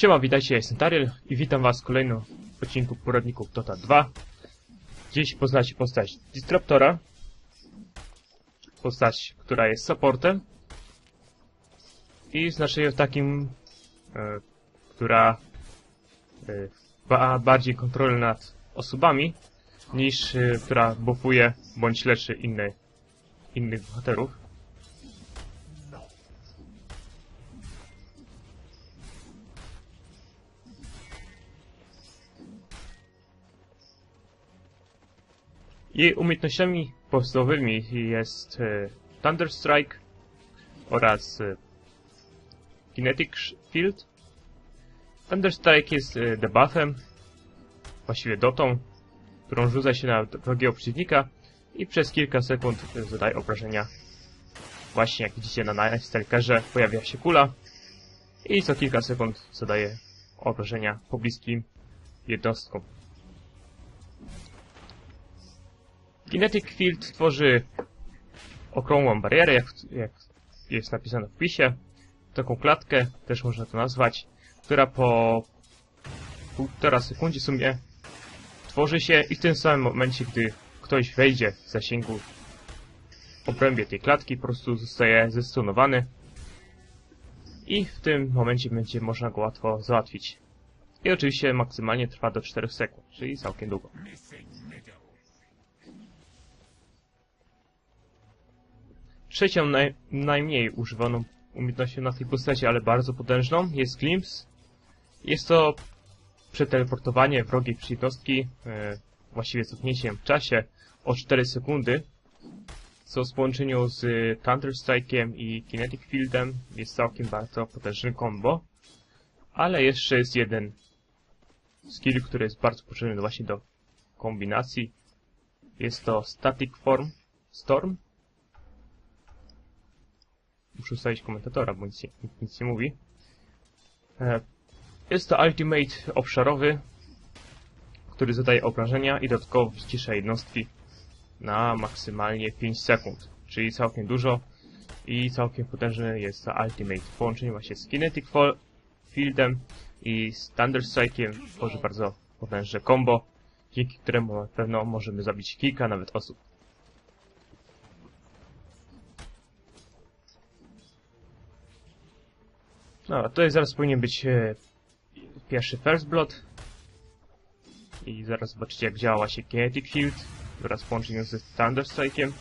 Siema, witajcie, ja jestem Tariel i witam was w kolejnym odcinku poradników Dota 2. Dziś poznacie postać Disruptora, postać, która jest supportem i znaczy ją takim, e, która e, ma bardziej kontrolę nad osobami niż e, która buffuje bądź leczy inne, innych bohaterów. Jej umiejętnościami podstawowymi jest e, Thunder Strike oraz e, Kinetic Field. Thunder Strike jest e, debuffem, właściwie dotą, którą rzuca się na drugiego przeciwnika i przez kilka sekund zadaje obrażenia. Właśnie jak widzicie na Night Stalkerze pojawia się kula i co kilka sekund zadaje obrażenia pobliskim jednostkom. Kinetic Field tworzy okrągłą barierę, jak, jak jest napisane w wpisie. Taką klatkę, też można to nazwać, która po półtora sekundzie w sumie tworzy się i w tym samym momencie, gdy ktoś wejdzie w zasięgu w obrębie tej klatki, po prostu zostaje zestunowany i w tym momencie będzie można go łatwo załatwić. I oczywiście maksymalnie trwa do 4 sekund, czyli całkiem długo. Trzecią naj, najmniej używaną umiejętnością na tej postaci, ale bardzo potężną, jest Glimpse. Jest to przeteleportowanie wrogiej jednostki, e, właściwie cofnięciem w czasie o 4 sekundy, co w połączeniu z Thunder Strike'iem i Kinetic Fieldem jest całkiem bardzo potężny combo. Ale jeszcze jest jeden skill, który jest bardzo potrzebny właśnie do kombinacji. Jest to Static Form Storm. Muszę ustawić komentatora, bo nic, nic nie mówi. E, Jest to ultimate obszarowy, który zadaje obrażenia i dodatkowo wycisza jednostki na maksymalnie 5 sekund, czyli całkiem dużo i całkiem potężny jest to ultimate. W połączeniu właśnie z Kinetic Fo- Fieldem i z Thunder Strike'iem tworzy bardzo potężne combo, dzięki któremu na pewno możemy zabić kilka nawet osób. No, tutaj zaraz powinien być e, pierwszy First Blood. I zaraz zobaczycie jak działa się Kinetic Field wraz w połączeniu z Thunder Strike'iem.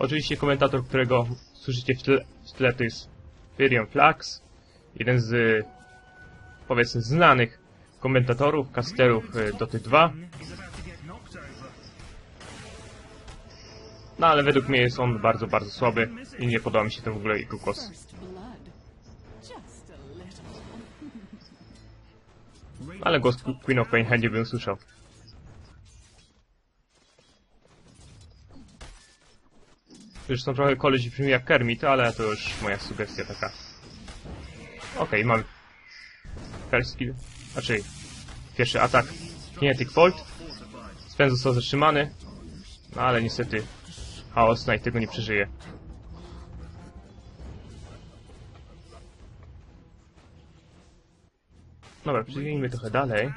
Oczywiście komentator, którego słyszycie w tle, w tle to jest Tyrion Flax, jeden z powiedzmy znanych komentatorów, casterów e, Doty 2. He's about to get knocked over. No ale według mnie jest on bardzo, bardzo słaby i nie podoba mi się ten w ogóle jego głos. Ale głos Queen of Pain chętnie bym słyszał. Zresztą trochę koleś brzmi jak Kermit, ale to już moja sugestia taka. Okej, mam first skill, znaczy pierwszy atak Kinetic Bolt. Spęd został zatrzymany, no ale niestety Chaos Knight tego nie przeżyje. Dobra, przejdziemy trochę dalej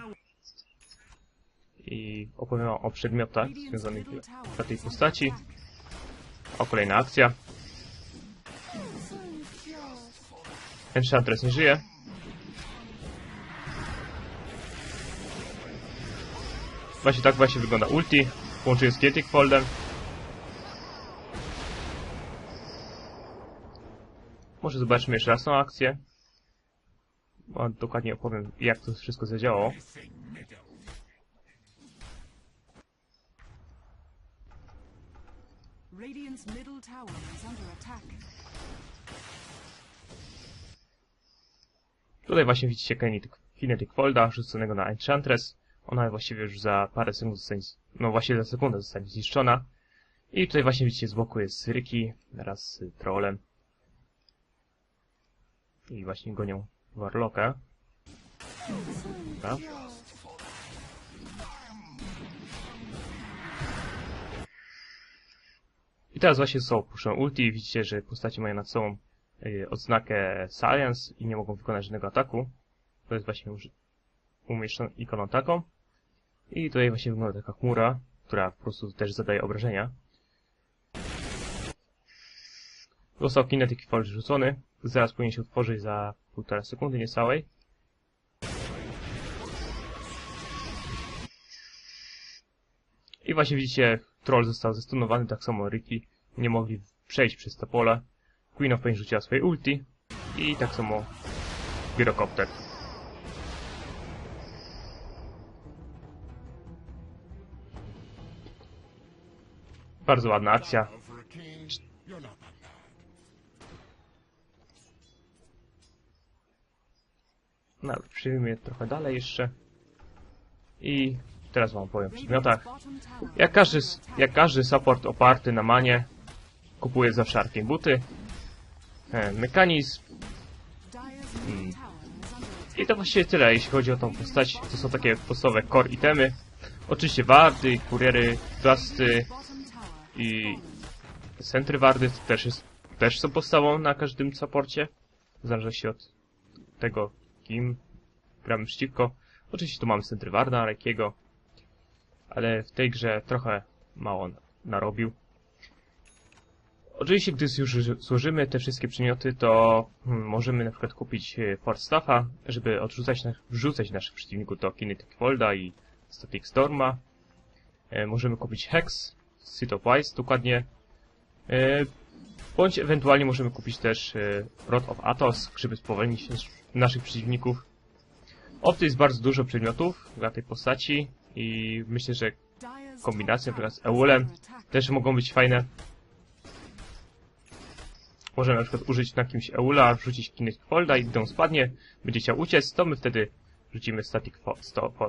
i opowiem o przedmiotach związanych dla tej postaci. O, kolejna akcja. Enchantress nie żyje. Właśnie tak właśnie wygląda ulti. Połączenie z Kinetic Foldem. Może zobaczmy jeszcze raz tą akcję. Dokładnie opowiem, jak to wszystko zadziałało. Missing middle. Radiant's middle tower is under attack. Tutaj właśnie widzicie Kinetic, Kinetic Folda rzuconego na Enchantress. Ona właściwie już za parę sekund zostanie, no właśnie za sekundę zostanie zniszczona. I tutaj właśnie widzicie z boku jest Ryki wraz z trolem. I właśnie gonią Warlocka. Teraz właśnie są puszczą ulti. Widzicie, że postacie mają nad sobą y, odznakę Science i nie mogą wykonać żadnego ataku. To jest właśnie umieszczona ikoną taką. I tutaj właśnie wygląda taka chmura, która po prostu też zadaje obrażenia. Został Kinetic Forge rzucony. Zaraz powinien się otworzyć za półtora sekundy niecałej. I właśnie widzicie, troll został zestunowany, tak samo Ricky. Nie mogli przejść przez to pole. Queen of Pain rzuciła swoje ulti. I tak samo Gyrocopter. Bardzo ładna akcja. No, przyjmijmy trochę dalej jeszcze. I teraz wam powiem o przedmiotach. Jak każdy, jak każdy support oparty na manie, kupuję zawsze arkiem buty. E, mechanizm. Attack. I to właściwie tyle, jeśli chodzi o tą postać. To są takie podstawowe core itemy. Oczywiście wardy, kuriery, plasty i centry wardy też, jest, też są podstawą na każdym supporcie. Zależy się od tego, kim gramy przeciwko. Oczywiście tu mamy centry warda, Rekiego, ale w tej grze trochę mało na- narobił. Oczywiście, gdy już złożymy te wszystkie przedmioty, to hmm, możemy na przykład kupić e, Fort Staffa, żeby odrzucać, wrzucać naszych przeciwników do Kinetic Folda i Static Storma. E, możemy kupić Hex, Seat of Wise dokładnie. E, bądź ewentualnie możemy kupić też e, Rod of Athos, żeby spowolnić nas- naszych przeciwników. Opty jest bardzo dużo przedmiotów dla tej postaci i myślę, że kombinacje przykład z Eulem też mogą być fajne. Możemy na przykład użyć na kimś Eula, wrzucić Kinetic Folda i gdy on spadnie, będzie chciał uciec, to my wtedy rzucimy Static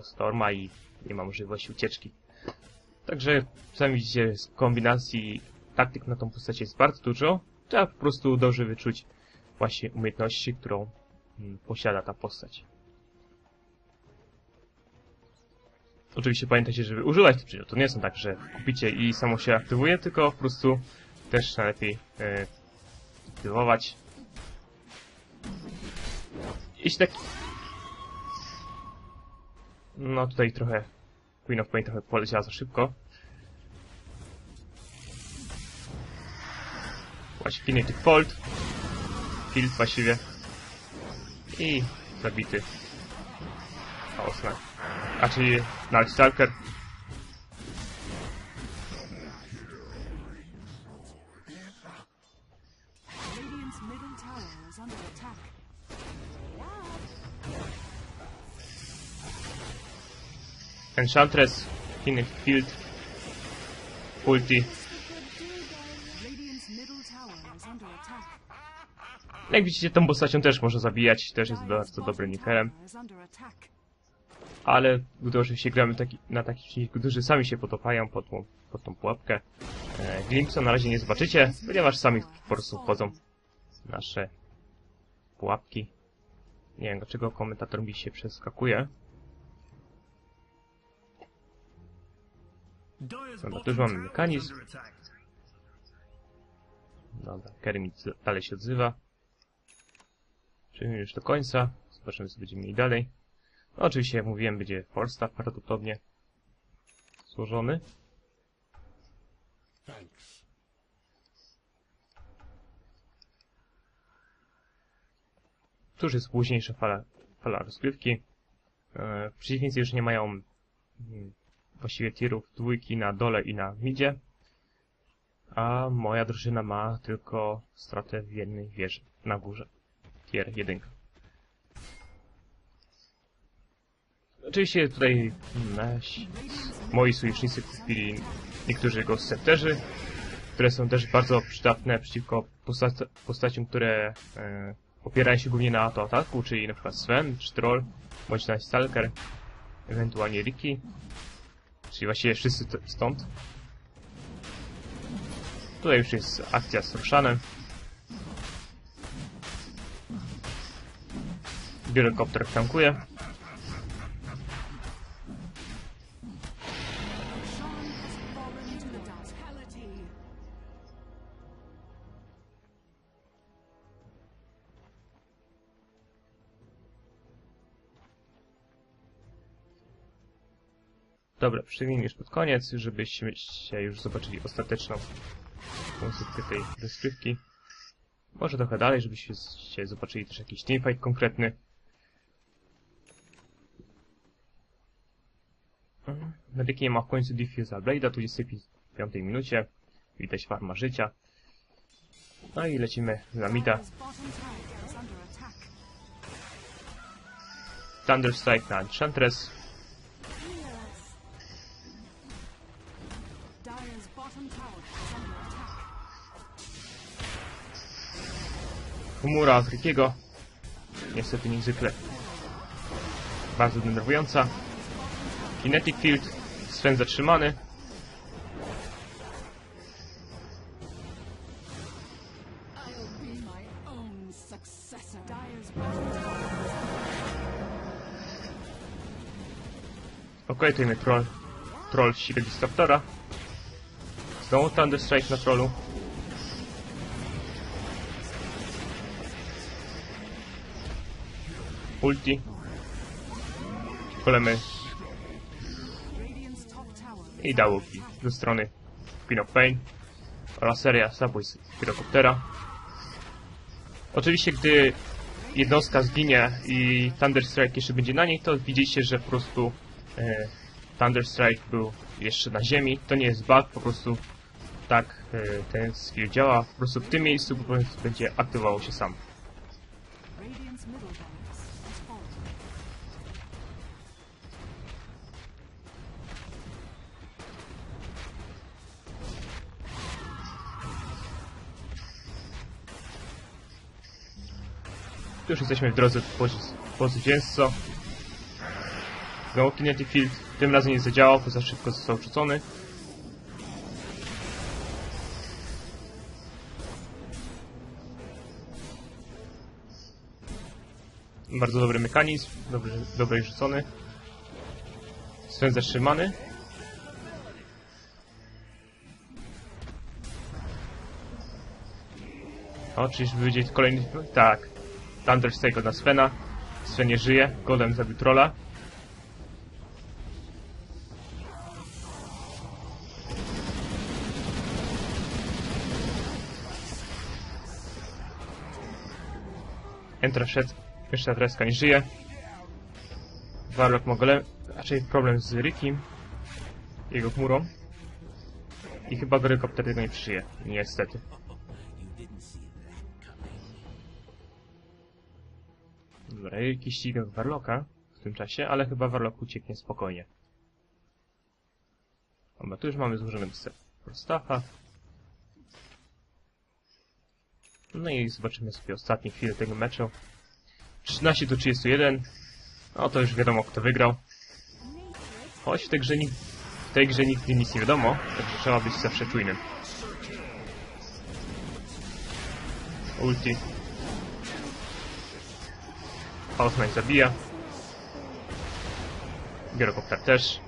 Storma i nie ma możliwości ucieczki. Także sami widzicie, z kombinacji taktyk na tą postać jest bardzo dużo. Trzeba po prostu dobrze wyczuć właśnie umiejętności, którą mm, posiada ta postać. Oczywiście pamiętajcie, żeby używać tych przedmiotów. To nie są tak, że kupicie i samo się aktywuje, tylko po prostu też najlepiej e, aktywować. Jeśli tak... No tutaj trochę Queen of Pain trochę poleciała za szybko. Właśnie Kinetic Fold. Field właściwie. I zabity. Chaos. A czyli Night Stalker. Enchantress. Kinetic Field. Ulti. Jak widzicie, tą postacią też można zabijać, też jest bardzo dobrym nikerem. Ale gdy oczywiście gramy taki, na takich którzy sami się potopają pod, tą- pod tą pułapkę, e, Glimpsa na razie nie zobaczycie, ponieważ sami po prostu wchodzą w nasze pułapki. Nie wiem dlaczego komentator mi się przeskakuje. Dobra, tu już mamy mechanizm. Dobra, Kerry mi z- dalej się odzywa. Przejdźmy już do końca. Zobaczymy co będziemy mieli dalej. No, oczywiście, jak mówiłem, będzie Forstaff prawdopodobnie złożony. Thanks. Cóż jest późniejsza fala, fala rozgrywki. E, przeciwnicy już nie mają mm, właściwie tirów dwójki na dole i na midzie. A moja drużyna ma tylko stratę w jednej wieży na górze. Tier 1. Oczywiście tutaj nasi, moi sojusznicy kupili niektórzy go scepterzy, które są też bardzo przydatne przeciwko posta- postaciom, które e, opierają się głównie na autoataku, czyli na przykład Sven, czy Troll, bądź Night Stalker. ewentualnie Ricky. Czyli właściwie wszyscy stąd. Tutaj już jest akcja z Roshanem. Gyrokopter tankuje. Dobra, przyjmijmy już pod koniec, żebyśmy się już zobaczyli ostateczną koncepcję tej rozgrywki. Może trochę dalej, żebyście zobaczyli też jakiś teamfight konkretny. Medyki nie ma w końcu Diffusa Blade'a, 25 minucie. Widać farma życia. No i lecimy na mida. Dyer's bottom tower is under attack. Thunderstrike na Enchantress. Chmura z Rickiego. Niestety niezwykle bardzo denerwująca. Kinetic Field. Sven zatrzymany. Okej, okay, tutaj troll. Troll ściga Disruptora. Znowu Thunderstrike na trollu. Ulti. Tower i dałoki ze strony Queen of Pain oraz seria zabójstw Gyrokoptera. Oczywiście, gdy jednostka zginie i Thunderstrike jeszcze będzie na niej, to widzicie, że po prostu e, Thunderstrike był jeszcze na ziemi. To nie jest bug, po prostu tak e, ten skill działa. Po prostu w tym miejscu po prostu będzie aktywował się sam. Już jesteśmy w drodze po, zwycięzco. Znowu Kinetic Field. Tym razem nie zadziałał, bo za szybko został rzucony. Bardzo dobry mechanizm, dobrze, dobrze rzucony. Sven zatrzymany. O, czyżby będzie kolejny... Tak. Thunderstrike na Svena. Sven nie żyje. Golem zabił trolla. Entra szedł. Jeszcze Treska nie żyje. Warlock ma golem... Raczej problem z Rickiem. Jego chmurą. I chyba Gyrokopter tego nie przeżyje. Niestety. Dobra, Ricky ściga Warlocka w tym czasie, ale chyba Warlock ucieknie spokojnie. Dobra, tu już mamy złożony Prostafa. No i zobaczymy sobie ostatnie chwile tego meczu. 13 do 31. No to już wiadomo kto wygrał. Choć w tej grze, nig- w tej grze nigdy nic nie wiadomo, także trzeba być zawsze czujnym. Ulti. Knight zabija. Gyrokopter też.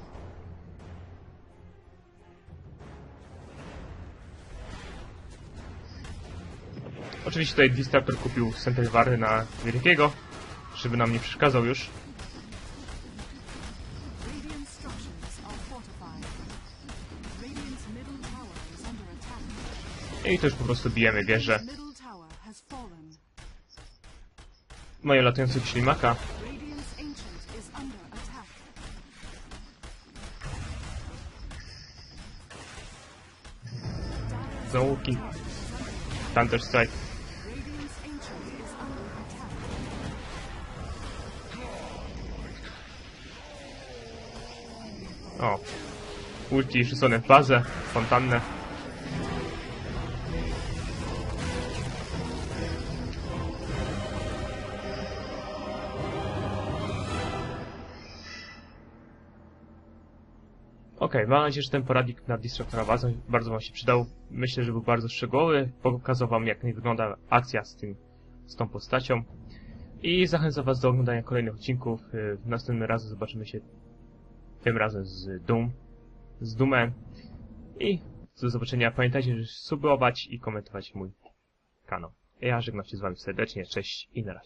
Oczywiście tutaj Disruptor kupił Central Wary na Wielkiego, żeby nam nie przeszkadzał już. I to już po prostu bijemy wieżę. Mają latającego ślimaka. Załuki. Thunder Strike. O. Ulti rzucone w bazę, fontannę. Okej, mam nadzieję, że ten poradnik na Destructora bardzo, bardzo Wam się przydał. Myślę, że był bardzo szczegółowy. Pokazał Wam, jak wygląda akcja z, tym, z tą postacią. I zachęcam Was do oglądania kolejnych odcinków. Y, Następnym razem zobaczymy się tym razem z Doom, z Doomem. I do zobaczenia. Pamiętajcie, że subować i komentować mój kanał. Ja żegnam się z Wami serdecznie. Cześć i na razie.